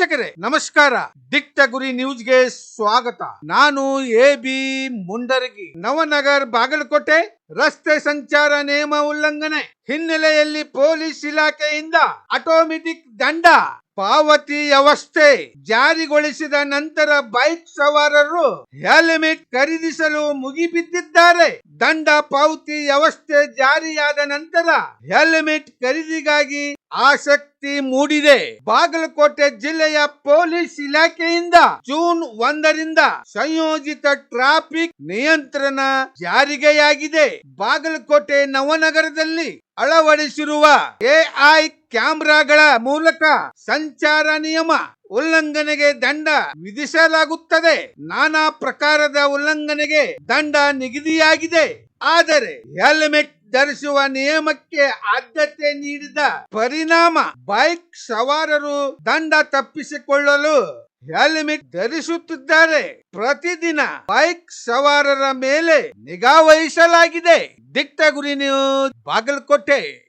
ವೀಕ್ಷಕರೇ, ನಮಸ್ಕಾರ. ದಿಟ್ಟ ಗುರಿ ನ್ಯೂಸ್ಗೆ ಸ್ವಾಗತ. ನಾನು ಎ ಬಿ ಮುಂಡರಗಿ. ನವನಗರ್, ಬಾಗಲಕೋಟೆ, ರಸ್ತೆ ಸಂಚಾರ ನಿಯಮ ಉಲ್ಲಂಘನೆ ಹಿನ್ನೆಲೆಯಲ್ಲಿ ಪೊಲೀಸ್ ಇಲಾಖೆಯಿಂದ ಆಟೋಮೆಟಿಕ್ ದಂಡ ಪಾವತಿ ವ್ಯವಸ್ಥೆ ಜಾರಿಗೊಳಿಸಿದ ನಂತರ ಬೈಕ್ ಸವಾರರು ಹೆಲ್ಮೆಟ್ ಖರೀದಿಸಲು ಮುಗಿಬಿದ್ದಿದ್ದಾರೆ. ದಂಡ ಪಾವತಿ ವ್ಯವಸ್ಥೆ ಜಾರಿಯಾದ ನಂತರ ಹೆಲ್ಮೆಟ್ ಖರೀದಿಗಾಗಿ ಆಸಕ್ತಿ ಮೂಡಿದೆ. ಬಾಗಲಕೋಟೆ ಜಿಲ್ಲೆಯ ಪೊಲೀಸ್ ಇಲಾಖೆಯಿಂದ ಜೂನ್ ಒಂದರಿಂದ ಸಂಯೋಜಿತ ಟ್ರಾಫಿಕ್ ನಿಯಂತ್ರಣ ಜಾರಿಗೆಯಾಗಿದೆ. ಬಾಗಲಕೋಟೆ ನವನಗರದಲ್ಲಿ ಅಳವಡಿಸಿರುವ ಎಐ ಕ್ಯಾಮೆರಾಗಳ ಮೂಲಕ ಸಂಚಾರ ನಿಯಮ ಉಲ್ಲಂಘನೆಗೆ ದಂಡ ವಿಧಿಸಲಾಗುತ್ತದೆ. ನಾನಾ ಪ್ರಕಾರದ ಉಲ್ಲಂಘನೆಗೆ ದಂಡ ನಿಗದಿಯಾಗಿದೆ. ಆದರೆ ಹೆಲ್ಮೆಟ್ ಧರಿಸುವ ನಿಯಮಕ್ಕೆ ಆದ್ಯತೆ ನೀಡಿದ ಪರಿಣಾಮ ಬೈಕ್ ಸವಾರರು ದಂಡ ತಪ್ಪಿಸಿಕೊಳ್ಳಲು ಹೆಲ್ಮೆಟ್ ಧರಿಸುತ್ತಿದ್ದಾರೆ. ಪ್ರತಿದಿನ ಬೈಕ್ ಸವಾರರ ಮೇಲೆ ನಿಗಾ ವಹಿಸಲಾಗಿದೆ. ದಿಟ್ಟ ಗುರಿ ನ್ಯೂಸ್ ಬಾಗಲಕೋಟೆ.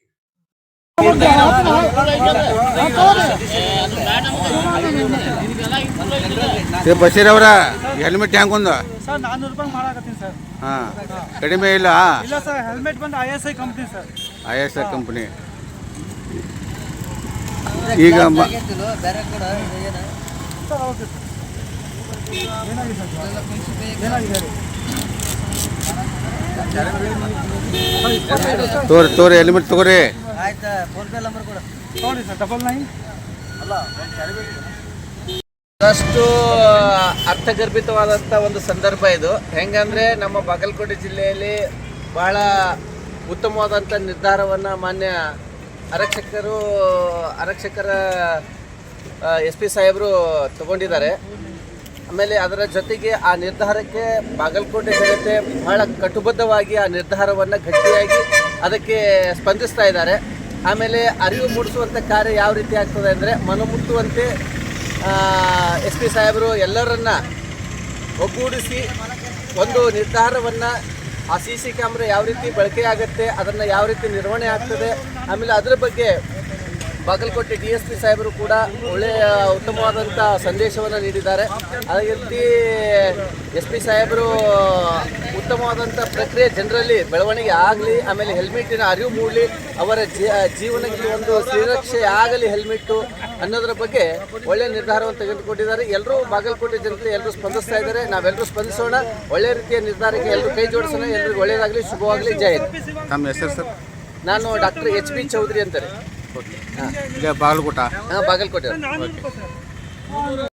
ಏ ಬಶೀರ್ ಅವರ ಹೆಲ್ಮೆಟ್ ಹೆಂಗೊಂದು ಸರ್ ನಾನ್ನೂರು ರೂಪಾಯಿ ಮಾಡಾಕತ್ತೀನಿ ಸರ್. ಹಾಂ. ಕಡಿಮೆ ಇಲ್ಲ ಇಲ್ಲ ಸರ್ ಹೆಲ್ಮೆಟ್ ಬಂದು I S I company sir. I S R company ಈಗ ತೋರಿ ತೋರಿ ಹೆಲ್ಮೆಟ್ ತಗೋರಿ. ಆಯ್ತಾ? ಫೋನ್ ನಂಬರ್ ಕೊಡು. ನೋಡಿ ಸರ್ ಡಬಲ್ ನೈನ್ ಅಷ್ಟು ಅರ್ಥಗರ್ಭಿತವಾದಂಥ ಒಂದು ಸಂದರ್ಭ ಇದು. ಹೆಂಗಂದ್ರೆ ನಮ್ಮ ಬಾಗಲಕೋಟೆ ಜಿಲ್ಲೆಯಲ್ಲಿ ಬಹಳ ಉತ್ತಮವಾದಂಥ ನಿರ್ಧಾರವನ್ನು ಮಾನ್ಯ ಆರಕ್ಷಕರು, ಆರಕ್ಷಕರ ಎಸ್ ಪಿ ಸಾಹೇಬರು ತಗೊಂಡಿದ್ದಾರೆ. ಆಮೇಲೆ ಅದರ ಜೊತೆಗೆ ಆ ನಿರ್ಧಾರಕ್ಕೆ ಬಾಗಲಕೋಟೆ ಜನತೆ ಬಹಳ ಕಟುಬದ್ಧವಾಗಿ ಆ ನಿರ್ಧಾರವನ್ನು ಗಟ್ಟಿಯಾಗಿ ಅದಕ್ಕೆ ಸ್ಪಂದಿಸ್ತಾ ಇದ್ದಾರೆ. ಆಮೇಲೆ ಅರಿವು ಮೂಡಿಸುವಂಥ ಕಾರ್ಯ ಯಾವ ರೀತಿ ಆಗ್ತದೆ ಅಂದರೆ ಮನಮುಟ್ಟುವಂತೆ ಎಸ್ ಪಿ ಸಾಹೇಬರು ಎಲ್ಲರನ್ನ ಒಗ್ಗೂಡಿಸಿ ಒಂದು ನಿರ್ಧಾರವನ್ನು ಆ ಸಿ ಸಿ ಕ್ಯಾಮ್ರಾ ಯಾವ ರೀತಿ ಬಳಕೆ ಆಗುತ್ತೆ, ಅದನ್ನು ಯಾವ ರೀತಿ ನಿರ್ವಹಣೆ ಆಗ್ತದೆ, ಆಮೇಲೆ ಅದರ ಬಗ್ಗೆ ಬಾಗಲಕೋಟೆ ಡಿ ಎಸ್ ಪಿ ಸಾಹೇಬರು ಕೂಡ ಒಳ್ಳೆಯ ಉತ್ತಮವಾದಂಥ ಸಂದೇಶವನ್ನು ನೀಡಿದ್ದಾರೆ. ಅದೇ ರೀತಿ ಎಸ್ ಪಿ ಸಾಹೇಬರು ಉತ್ತಮವಾದಂಥ ಪ್ರಕ್ರಿಯೆ ಜನರಲ್ಲಿ ಬೆಳವಣಿಗೆ ಆಗಲಿ ಆಮೇಲೆ ಹೆಲ್ಮೆಟ್ಟಿನ ಅರಿವು ಮೂಡಲಿ ಅವರ ಜೀವನಕ್ಕೆ ಒಂದು ಸುರಕ್ಷೆ ಆಗಲಿ ಹೆಲ್ಮೆಟ್ಟು ಅನ್ನೋದ್ರ ಬಗ್ಗೆ ಒಳ್ಳೆಯ ನಿರ್ಧಾರವನ್ನು ತೆಗೆದುಕೊಂಡಿದ್ದಾರೆ. ಎಲ್ಲರೂ ಬಾಗಲಕೋಟೆ ಜನತೆ ಎಲ್ಲರೂ ಸ್ಪಂದಿಸ್ತಾ ಇದ್ದಾರೆ. ನಾವೆಲ್ಲರೂ ಸ್ಪಂದಿಸೋಣ. ಒಳ್ಳೆಯ ರೀತಿಯ ನಿರ್ಧಾರಕ್ಕೆ ಎಲ್ಲರೂ ಕೈ ಜೋಡಿಸೋಣ. ಎಲ್ಲರಿಗೂ ಒಳ್ಳೆಯದಾಗಲಿ ಶುಭವಾಗಲಿ. ಜಯ. ತಮ್ಮ ಹೆಸರು ಸರ್? ನಾನು ಡಾಕ್ಟರ್ ಎಚ್ ಪಿ ಚೌಧರಿ ಅಂತಾರೆ ಬಾಗಲಕೋಟ ಹಾಂ ಬಾಗಲಕೋಟೆ ನಾನ್ನೂರು ರೂಪಾಯಿ ಸರ್